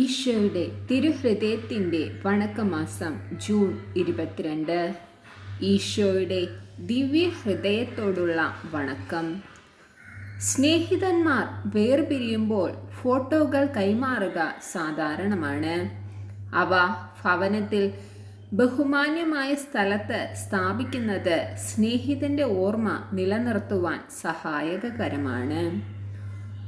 ഈശോയുടെ തിരുഹൃദയത്തിന്റെ വണക്കമാസം ജൂൺ ഇരുപത്തിരണ്ട്. ഈശോയുടെ ദിവ്യഹൃദയത്തോടുള്ള വണക്കം. സ്നേഹിതന്മാർ വേർപിരിയുമ്പോൾ ഫോട്ടോകൾ കൈമാറുക സാധാരണമാണ്. അവ ഭവനത്തിൽ ബഹുമാന്യമായ സ്ഥലത്ത് സ്ഥാപിക്കുന്നത് സ്നേഹിതന്റെ ഓർമ്മ നിലനിർത്തുവാൻ സഹായകരമാണ്.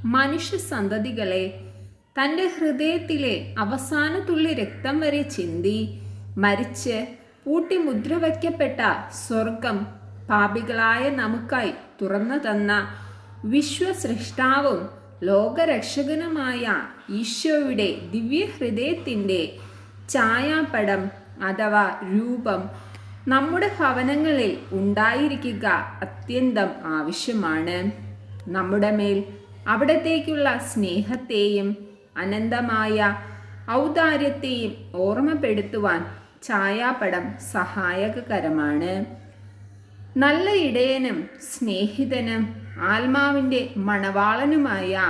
മനുഷ്യ സന്തതികളെ തന്റെ ഹൃദയത്തിലെ അവസാന തുള്ളി രക്തം വരെ ചിന്തി മരിച്ച് പൂട്ടി മുദ്രവയ്ക്കപ്പെട്ട സ്വർഗം പാപികളായ നമുക്കായി തുറന്നു തന്ന വിശ്വസൃഷ്ടാവും ലോകരക്ഷകനുമായ ഈശോയുടെ ദിവ്യഹൃദയത്തിന്റെ ഛായാപടം അഥവാ രൂപം നമ്മുടെ ഭവനങ്ങളിൽ ഉണ്ടായിരിക്കുക അത്യന്തം ആവശ്യമാണ്. നമ്മുടെ മേൽ അവിടത്തേക്കുള്ള സ്നേഹത്തെയും അനന്തമായ ഔദാര്യത്തെയും ഓർമ്മപ്പെടുത്തുവാൻ ഛായാപടം സഹായകരമാണ്. നല്ല ഇടയനും സ്നേഹിതനും ആത്മാവിന്റെ മണവാളനുമായ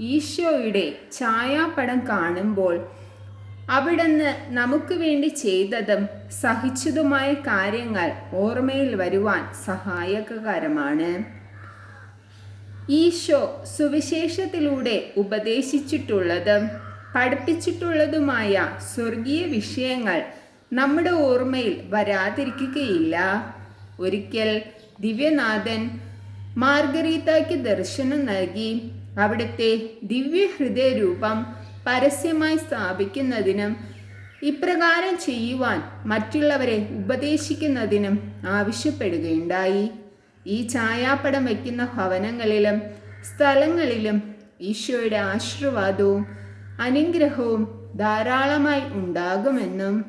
ഈശോയുടെ ഛായാപടം കാണുമ്പോൾ അവിടുന്ന് നമുക്ക് വേണ്ടി ചെയ്തതും സഹിച്ചതുമായ കാര്യങ്ങൾ ഓർമ്മയിൽ വരുവാൻ സഹായകരമാണ്. ഈശോ സുവിശേഷത്തിലൂടെ ഉപദേശിച്ചിട്ടുള്ളതും പഠിപ്പിച്ചിട്ടുള്ളതുമായ സ്വർഗീയ വിഷയങ്ങൾ നമ്മുടെ ഓർമ്മയിൽ വരാതിരിക്കുകയില്ല. ഒരിക്കൽ ദിവ്യനാഥൻ മാർഗരീതയ്ക്ക് ദർശനം നൽകി അവിടുത്തെ ദിവ്യഹൃദയ രൂപം പരസ്യമായി സ്ഥാപിക്കുന്നതിനും ഇപ്രകാരം ചെയ്യുവാൻ മറ്റുള്ളവരെ ഉപദേശിക്കുന്നതിനും ആവശ്യപ്പെടുകയുണ്ടായി. ഈ ഛായാപടം വയ്ക്കുന്ന ഭവനങ്ങളിലും സ്ഥലങ്ങളിലും ഈശോയുടെ ആശീർവാദവും അനുഗ്രഹവും ധാരാളമായി ഉണ്ടാകുമെന്നും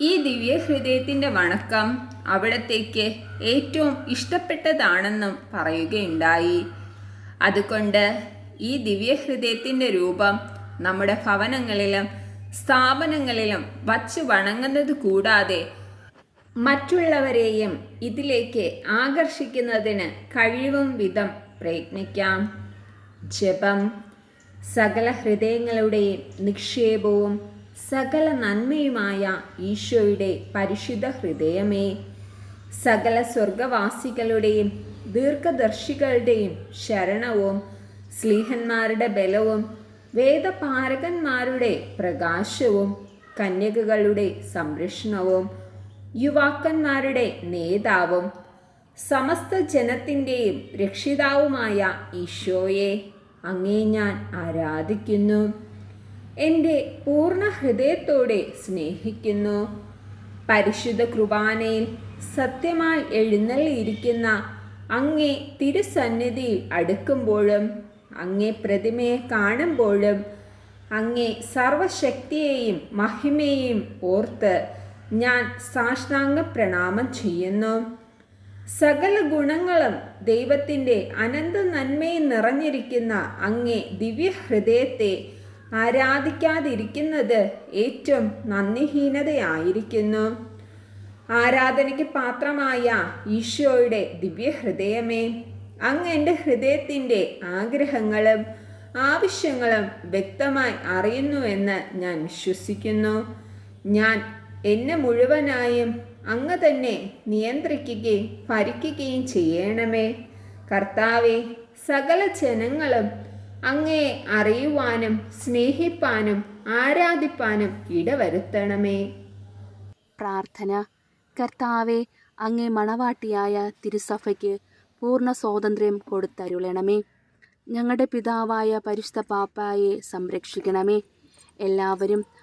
ഈ ദിവ്യഹൃദയത്തിന്റെ വണക്കം അവിടത്തേക്ക് ഏറ്റവും ഇഷ്ടപ്പെട്ടതാണെന്നും പറയുകയുണ്ടായി. അതുകൊണ്ട് ഈ ദിവ്യഹൃദയത്തിന്റെ രൂപം നമ്മുടെ ഭവനങ്ങളിലും സ്ഥാപനങ്ങളിലും വച്ച് വണങ്ങുന്നത് കൂടാതെ മറ്റുള്ളവരെയും ഇതിലേക്ക് ആകർഷിക്കുന്നതിന് കഴിവും വിധം പ്രയത്നിക്കാം. ജപം സകല ഹൃദയങ്ങളുടെയും നിക്ഷേപവും സകല നന്മയുമായ ഈശോയുടെ പരിശുദ്ധ ഹൃദയമേ. സകല സ്വർഗവാസികളുടെയും ദീർഘദർശികളുടെയും ശരണവും സ്ലീഹന്മാരുടെ ബലവും വേദപാരകന്മാരുടെ പ്രകാശവും കന്യകകളുടെ സംരക്ഷണവും യുവാക്കന്മാരുടെ നേതാവും സമസ്ത ജനത്തിന്റെയും രക്ഷിതാവുമായ ഈശോയെ അങ്ങേ ഞാൻ ആരാധിക്കുന്നു. എന്റെ പൂർണ ഹൃദയത്തോടെ സ്നേഹിക്കുന്നു. പരിശുദ്ധ കുർബാനയിൽ സത്യമായി എഴുന്നള്ളിയിരിക്കുന്ന അങ്ങേ തിരുസന്നിധിയിൽ അടുക്കുമ്പോഴും അങ്ങേ പ്രതിമയെ കാണുമ്പോഴും അങ്ങേ സർവശക്തിയെയും മഹിമയെയും ഓർത്ത് ഞാൻ സാഷ്ടാംഗ പ്രണാമം ചെയ്യുന്നു. സകല ഗുണങ്ങളും ദൈവത്തിന്റെ അനന്ത നന്മയിൽ നിറഞ്ഞിരിക്കുന്ന അങ്ങേ ദിവ്യഹൃദയത്തെ ആരാധിക്കാതിരിക്കുന്നത് ഏറ്റവും നന്ദിഹീനതയായിരിക്കുന്നു. ആരാധനയ്ക്ക് പാത്രമായ ഈശോയുടെ ദിവ്യഹൃദയമേ അങ്ങ് എന്റെ ഹൃദയത്തിന്റെ ആഗ്രഹങ്ങളും ആവശ്യങ്ങളും വ്യക്തമായി അറിയുന്നുവെന്ന് ഞാൻ വിശ്വസിക്കുന്നു. ഞാൻ എന്നെ മുഴുവനായും അങ്ങ് തന്നെ നിയന്ത്രിക്കുകയും ഭരിക്കുകയും ചെയ്യണമേ. കർത്താവെ സകല ജനങ്ങളും അങ്ങയെ അറിയുവാനും സ്നേഹിപ്പാനും ആരാധിപ്പാനും ഇടവരുത്തണമേ. പ്രാർത്ഥന. കർത്താവെ അങ്ങേ മണവാട്ടിയായ തിരുസഭയ്ക്ക് പൂർണ സ്വാതന്ത്ര്യം കൊടുത്തരുളണമേ. ഞങ്ങളുടെ പിതാവായ പരിശുദ്ധ പാപ്പായെ സംരക്ഷിക്കണമേ. എല്ലാവരും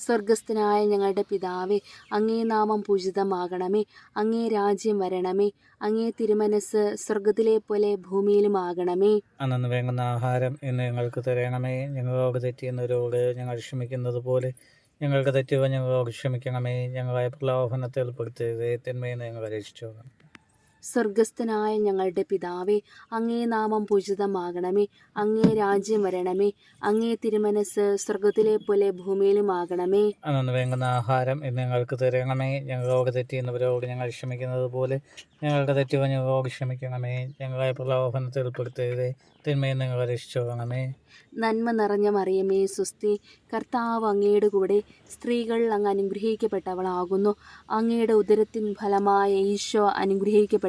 സ്വർഗസ്ഥനായ ഞങ്ങളുടെ പിതാവേ അങ്ങേ നാമം പൂജിതമാകണമേ അങ്ങേ രാജ്യം വരണമേ അങ്ങേ തിരുമനസ് സ്വർഗത്തിലെ പോലെ ഭൂമിയിലുമാകണമേ. അന്നു വേണ്ടുന്ന ആഹാരം ഇന്ന് ഞങ്ങൾക്ക് തരണമേ. ഞങ്ങളോട് തെറ്റിയുന്നവരോട് ഞങ്ങൾ ക്ഷമിക്കുന്നത് പോലെ ഞങ്ങൾക്ക് തെറ്റുക ഞങ്ങളോട് ക്ഷമിക്കണമേ. ഞങ്ങളെ പ്രലോഭനത്തിൽ ഉൾപ്പെടുത്തരുത്. തിന്മയിൽ ഞങ്ങൾ ഞങ്ങളെ രക്ഷിച്ചു കാണമേ സ്വർഗസ്ഥനായ ഞങ്ങളുടെ പിതാവേ അങ്ങേ നാമം പൂജിതമാകണമേ അങ്ങേ രാജ്യം വരണമേ അങ്ങേ തിരുമനസ് സ്വർഗത്തിലെ പോലെ ഭൂമിയിലുമാകണമേ. അന്നു വേണ്ടുന്ന ആഹാരം ഇന്ന് ഞങ്ങൾക്ക് തരണമേ. ഞങ്ങളോട് തെറ്റിയുന്നവരോട് ഞങ്ങൾ ക്ഷമിക്കുന്നത് പോലെ ഞങ്ങളുടെ തെറ്റുകൾ ഞങ്ങളോട് ക്ഷമിക്കണമേ. ഞങ്ങളെ പ്രലോഭനത്തിൽ ഉൾപ്പെടുത്തരുത്. തിന്മയെ നിങ്ങൾ ഞങ്ങളെ നന്മ നിറഞ്ഞ മറിയമേ സുസ്തി കർത്താവ് അങ്ങയുടെ കൂടെ സ്ത്രീകൾ അങ്ങ് അനുഗ്രഹിക്കപ്പെട്ടവളാകുന്നു. അങ്ങയുടെ ഉദരത്തിൻ ഫലമായ ഈശോ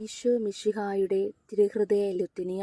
ഈശോ മിശിഹായുടെ തിരുഹൃദയ ലുത്തിനിയ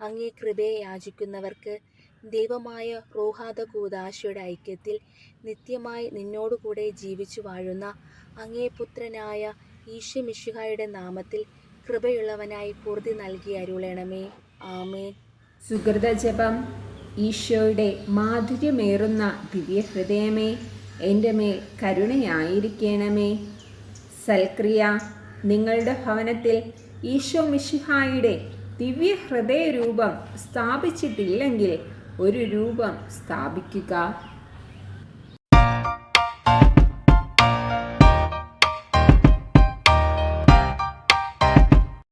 അങ്ങേ കൃപയെ യാചിക്കുന്നവർക്ക് ദൈവമായ റോഹാദ കൂദാശയുടെ ഐക്യത്തിൽ നിത്യമായി നിന്നോടുകൂടെ ജീവിച്ചു വാഴുന്ന അങ്ങേ പുത്രനായ ഈശ്വമിഷുഹായുടെ നാമത്തിൽ കൃപയുള്ളവനായി പൂർതി നൽകി അരുളണമേ. ആമേ സുഹൃത ജപം ഈശോയുടെ മാധുര്യമേറുന്ന ദിവ്യഹൃദയമേ എന്റെ മേൽ കരുണയായിരിക്കണമേ. സൽക്രിയ നിങ്ങളുടെ ഭവനത്തിൽ ഈശോ മിശിഹായുടെ ദിവ്യ ഹൃദയ രൂപം സ്ഥാപിച്ചിട്ടില്ലെങ്കിൽ ഒരു രൂപം സ്ഥാപിക്കുക.